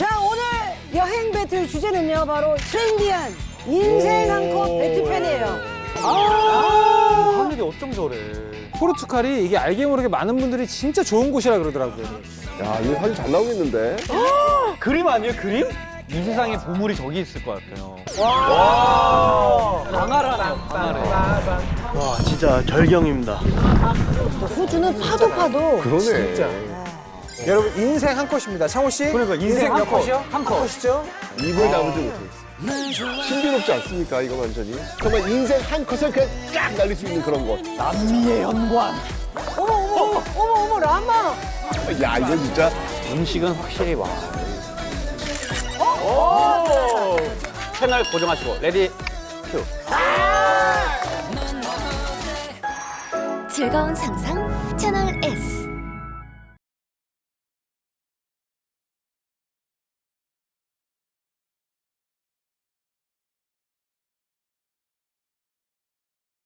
자, 오늘 여행 배틀 주제는요, 바로 트렌디한 인생 한컷 배틀편이에요. 하늘이 어쩜 저래. 포르투갈이 이게 알게 모르게 많은 분들이 진짜 좋은 곳이라 그러더라고요. 야, 이거 사진 잘 나오겠는데? 그림 아니에요, 그림? 이 세상에 보물이 저기 있을 것 같아요. 방아라네요, 방아래. 와 진짜 절경입니다. 호주는 파도 파도. 그러네. 여러분 인생 한 컷입니다. 창호 씨. 그러니까 인생 한몇 컷, 컷이요? 한 컷. 컷이죠? 입을 다물지 못하겠어. 신비롭지 않습니까, 이거 완전히? 정말 인생 한 컷을 그냥 쫙 날릴 수 있는 그런 것. 남미의 연관. 어머, 어머, 어머, 어머, 라마. 야, 이거 진짜. 음식은 확실히 와. 채널 고정하시고 레디 큐. 즐거운 상상 채널 S